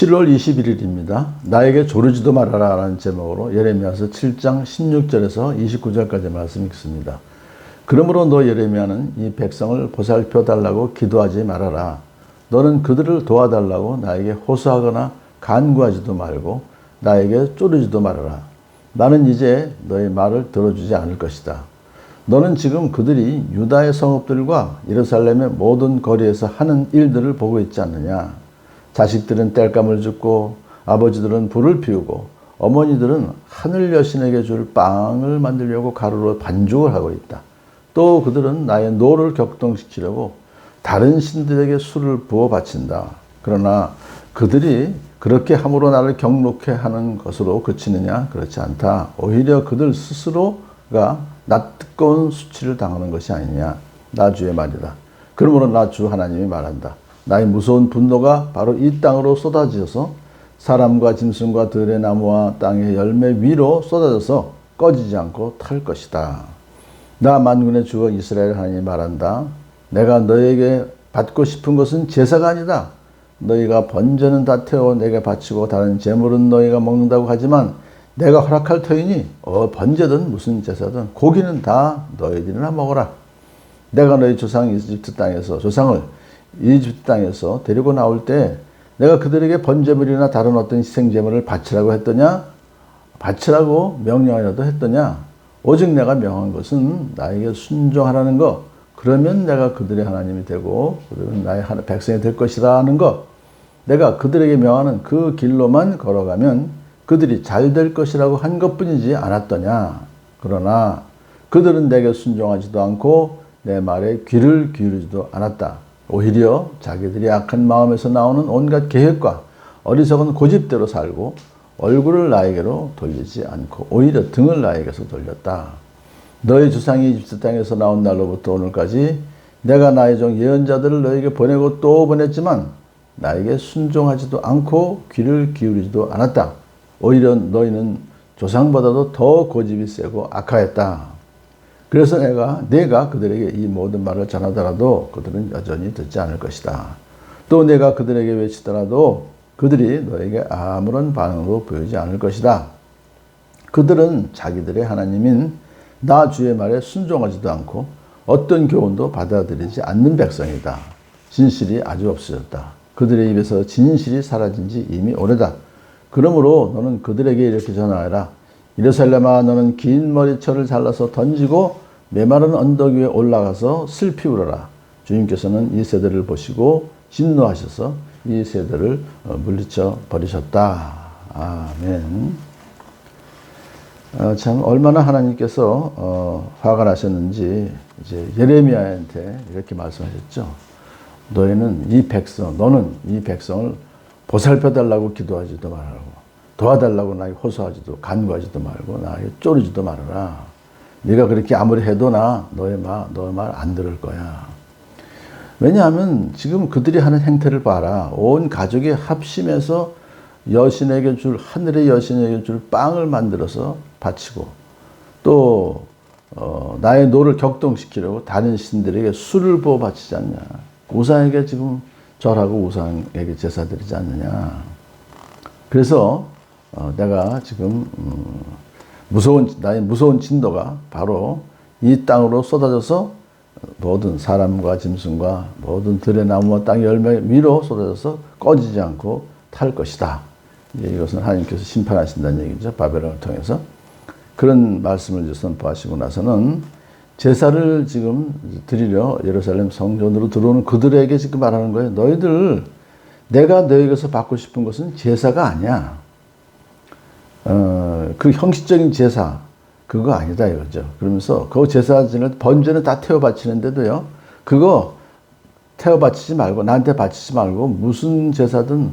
7월 21일입니다. 나에게 조르지도 말아라 라는 제목으로 예레미야서 7장 16절에서 29절까지 말씀 읽습니다. 그러므로 너 예레미야는 이 백성을 보살펴 달라고 기도하지 말아라. 너는 그들을 도와달라고 나에게 호소하거나 간구하지도 말고 나에게 쪼르지도 말아라. 나는 이제 너의 말을 들어주지 않을 것이다. 너는 지금 그들이 유다의 성읍들과 예루살렘의 모든 거리에서 하는 일들을 보고 있지 않느냐? 자식들은 땔감을 줍고 아버지들은 불을 피우고 어머니들은 하늘 여신에게 줄 빵을 만들려고 가루로 반죽을 하고 있다. 또 그들은 나의 노를 격동시키려고 다른 신들에게 술을 부어 바친다. 그러나 그들이 그렇게 함으로 나를 경록해 하는 것으로 그치느냐? 그렇지 않다. 오히려 그들 스스로가 낯뜨거운 수치를 당하는 것이 아니냐. 나 주의 말이다. 그러므로 나 주 하나님이 말한다. 나의 무서운 분노가 바로 이 땅으로 쏟아져서 사람과 짐승과 들의 나무와 땅의 열매 위로 쏟아져서 꺼지지 않고 탈 것이다. 나 만군의 주어 이스라엘 하나님이 말한다. 내가 너에게 받고 싶은 것은 제사가 아니다. 너희가 번제는 다 태워 내게 바치고 다른 제물은 너희가 먹는다고 하지만 내가 허락할 터이니 어 번제든 무슨 제사든 고기는 다 너희들이나 먹어라. 내가 너희 조상 이집트 땅에서 조상을 이집트 땅에서 데리고 나올 때 내가 그들에게 번제물이나 다른 어떤 희생제물을 바치라고 했더냐? 바치라고 명령이라도 했더냐? 오직 내가 명한 것은 나에게 순종하라는 것. 그러면 내가 그들의 하나님이 되고 그들은 나의 백성이 될 것이라는 것. 내가 그들에게 명하는 그 길로만 걸어가면 그들이 잘 될 것이라고 한 것뿐이지 않았더냐. 그러나 그들은 내게 순종하지도 않고 내 말에 귀를 기울이지도 않았다. 오히려 자기들이 악한 마음에서 나오는 온갖 계획과 어리석은 고집대로 살고 얼굴을 나에게로 돌리지 않고 오히려 등을 나에게서 돌렸다. 너희 주상이 이집트 땅에서 나온 날로부터 오늘까지 내가 나의 종 예언자들을 너에게 보내고 또 보냈지만 나에게 순종하지도 않고 귀를 기울이지도 않았다. 오히려 너희는 조상보다도 더 고집이 세고 악하였다. 그래서 내가 내가 그들에게 이 모든 말을 전하더라도 그들은 여전히 듣지 않을 것이다. 또 내가 그들에게 외치더라도 그들이 너에게 아무런 반응도 보이지 않을 것이다. 그들은 자기들의 하나님인 나 주의 말에 순종하지도 않고 어떤 교훈도 받아들이지 않는 백성이다. 진실이 아주 없어졌다. 그들의 입에서 진실이 사라진 지 이미 오래다. 그러므로 너는 그들에게 이렇게 전하라. 예루살렘아 너는 긴 머리철을 잘라서 던지고 메마른 언덕 위에 올라가서 슬피 울어라. 주님께서는 이 세대를 보시고 진노하셔서 이 세대를 어, 물리쳐 버리셨다. 아멘. 어, 참 얼마나 하나님께서 어, 화가 나셨는지 이제 예레미야한테 이렇게 말씀하셨죠. 너희는 이 백성, 너는 이 백성을 보살펴 달라고 기도하지도 말라고 도와달라고 나에게 호소하지도 간구하지도 말고 나에게 쪼르지도 말아라. 네가 그렇게 아무리 해도 나 너의 말 너의 말 안 들을 거야. 왜냐하면 지금 그들이 하는 행태를 봐라. 온 가족이 합심해서 여신에게 줄 하늘의 여신에게 줄 빵을 만들어서 바치고 또 어, 나의 노를 격동시키려고 다른 신들에게 술을 부어 바치지 않냐. 우상에게 지금 절하고 우상에게 제사 드리지 않느냐. 그래서 어, 내가 지금 음, 무서운 나의 무서운 진도가 바로 이 땅으로 쏟아져서 모든 사람과 짐승과 모든 들의 나무와 땅의 열매 위로 쏟아져서 꺼지지 않고 탈 것이다. 이것은 하나님께서 심판하신다는 얘기죠. 바벨론을 통해서. 그런 말씀을 선포하시고 나서는 제사를 지금 드리려 예루살렘 성전으로 들어오는 그들에게 지금 말하는 거예요. 너희들 내가 너에게서 받고 싶은 것은 제사가 아니야. 어, 그 형식적인 제사 그거 아니다 이거죠. 그러면서 그 제사 지낼 번제는 다 태워 바치는데도요. 그거 태워 바치지 말고 나한테 바치지 말고 무슨 제사든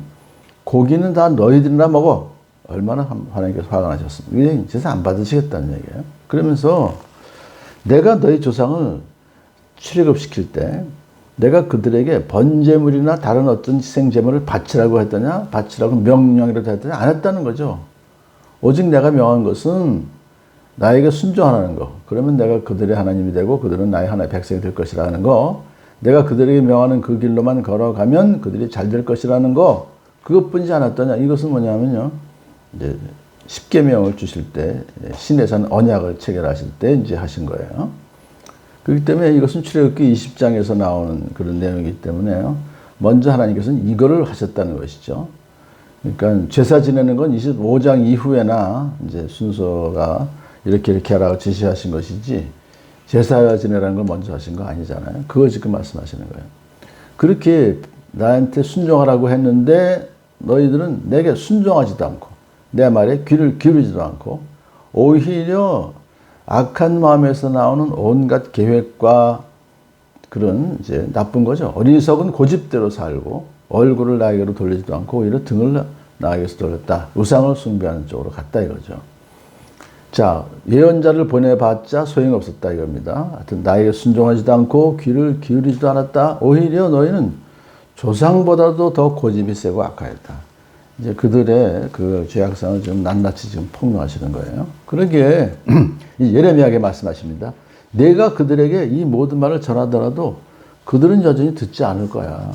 고기는 다 너희들이나 먹어. 얼마나 하나님께서 화가 나셨습니까? 왜 제사 안 받으시겠다는 얘기예요. 그러면서 내가 너희 조상을 출애굽시킬 때 내가 그들에게 번제물이나 다른 어떤 희생 제물을 바치라고 했더냐, 바치라고 명령이라도 했더냐, 안 했다는 거죠. 오직 내가 명한 것은 나에게 순종하라는 거. 그러면 내가 그들의 하나님이 되고 그들은 나의 하나의 백성이 될 것이라는 거. 내가 그들에게 명하는 그 길로만 걸어가면 그들이 잘 될 것이라는 거. 그것뿐이지 않았더냐. 이것은 뭐냐면요. 이제 십계명을 주실 때 신에서는 언약을 체결하실 때 이제 하신 거예요. 그렇기 때문에 이것은 출애굽기 20장에서 나오는 그런 내용이기 때문에요. 먼저 하나님께서는 이거를 하셨다는 것이죠. 그러니까 제사 지내는 건 25장 이후에나 이제 순서가 이렇게 이렇게 하라고 지시하신 것이지 제사 지내라는 걸 먼저 하신 거 아니잖아요. 그거 지금 말씀하시는 거예요. 그렇게 나한테 순종하라고 했는데 너희들은 내게 순종하지도 않고 내 말에 귀를 기울이지도 않고 오히려 악한 마음에서 나오는 온갖 계획과 그런 이제 나쁜 거죠. 어리석은 고집대로 살고 얼굴을 나에게로 돌리지도 않고 오히려 등을 나에게서 돌렸다. 우상을 숭배하는 쪽으로 갔다 이거죠. 자, 예언자를 보내봤자 소용없었다 이겁니다. 하여튼 나에게 순종하지도 않고 귀를 기울이지도 않았다. 오히려 너희는 조상보다도 더 고집이 세고 악하였다. 이제 그들의 그 죄악상을 지금 낱낱이 지금 폭로하시는 거예요. 그러기에 이 예레미야에게 말씀하십니다. 내가 그들에게 이 모든 말을 전하더라도 그들은 여전히 듣지 않을 거야.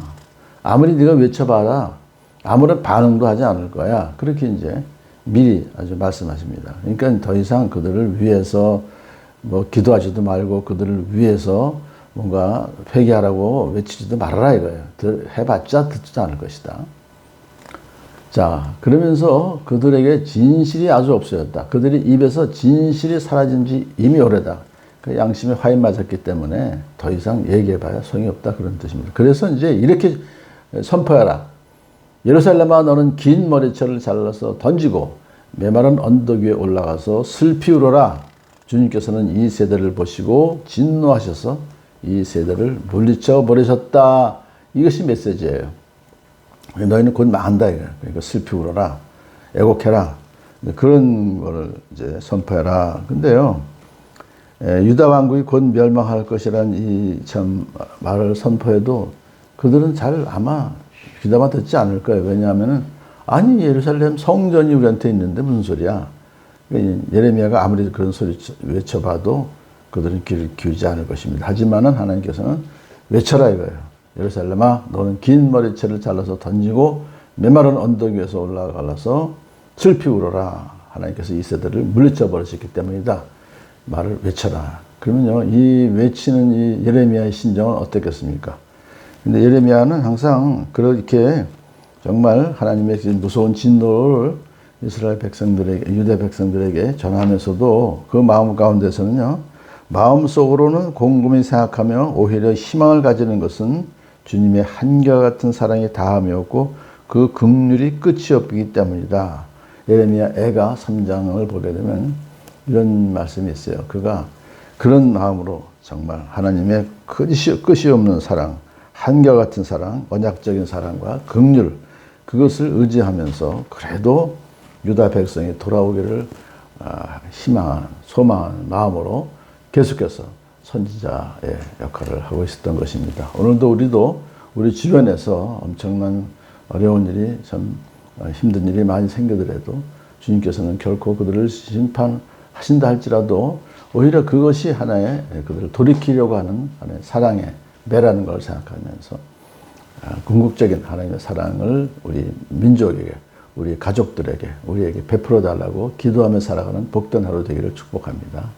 아무리 네가 외쳐봐라. 아무런 반응도 하지 않을 거야. 그렇게 이제 미리 아주 말씀하십니다. 그러니까 더 이상 그들을 위해서 뭐 기도하지도 말고 그들을 위해서 뭔가 회개하라고 외치지도 말아라 이거예요. 해봤자 듣지도 않을 것이다. 자, 그러면서 그들에게 진실이 아주 없어졌다. 그들이 입에서 진실이 사라진 지 이미 오래다. 그 양심에 화인 맞았기 때문에 더 이상 얘기해봐야 소용이 없다. 그런 뜻입니다. 그래서 이제 이렇게 선포해라. 예루살렘아 너는 긴 머리채를 잘라서 던지고 메마른 언덕 위에 올라가서 슬피 울어라. 주님께서는 이 세대를 보시고 진노하셔서 이 세대를 물리쳐 버리셨다. 이것이 메시지예요. 너희는 곧 망한다 이거. 그러니까 슬피 울어라. 애곡해라. 그런 거를 이제 선포해라. 근데요. 유다 왕국이 곧 멸망할 것이란 이 참 말을 선포해도 그들은 잘 아마 귀담아 듣지 않을 거예요. 왜냐하면은 아니 예루살렘 성전이 우리한테 있는데 무슨 소리야? 예레미야가 아무리 그런 소리 외쳐봐도 그들은 귀를 기울이지 않을 것입니다. 하지만은 하나님께서는 외쳐라 이거예요. 예루살렘아 너는 긴 머리채를 잘라서 던지고 메마른 언덕 위에서 올라가서 슬피 울어라. 하나님께서 이 세대를 물리쳐 버리셨기 때문이다. 말을 외쳐라. 그러면요, 이 외치는 이 예레미야의 신정은 어떻겠습니까? 근데 예레미야는 항상 그렇게 정말 하나님의 무서운 진노를 이스라엘 백성들에게, 유대 백성들에게 전하면서도 그 마음 가운데서는요, 마음속으로는 곰곰이 생각하며 오히려 희망을 가지는 것은 주님의 한결같은 사랑이 다함이었고 그 극률이 끝이 없기 때문이다. 예레미야 애가 3장을 보게 되면 이런 말씀이 있어요. 그가 그런 마음으로 정말 하나님의 끝이, 끝이 없는 사랑, 한결같은 사랑, 언약적인 사랑과 극률 그것을 의지하면서 그래도 유다 백성이 돌아오기를 아, 희망한 소망한 마음으로 계속해서 선지자의 역할을 하고 있었던 것입니다. 오늘도 우리도 우리 주변에서 엄청난 어려운 일이 참 힘든 일이 많이 생기더라도 주님께서는 결코 그들을 심판하신다 할지라도 오히려 그것이 하나의 그들을 돌이키려고 하는 하나의 사랑의 매라는 걸 생각하면서 아, 궁극적인 하나님의 사랑을 우리 민족에게, 우리 가족들에게, 우리에게 베풀어 달라고 기도하며 살아가는 복된 하루 되기를 축복합니다.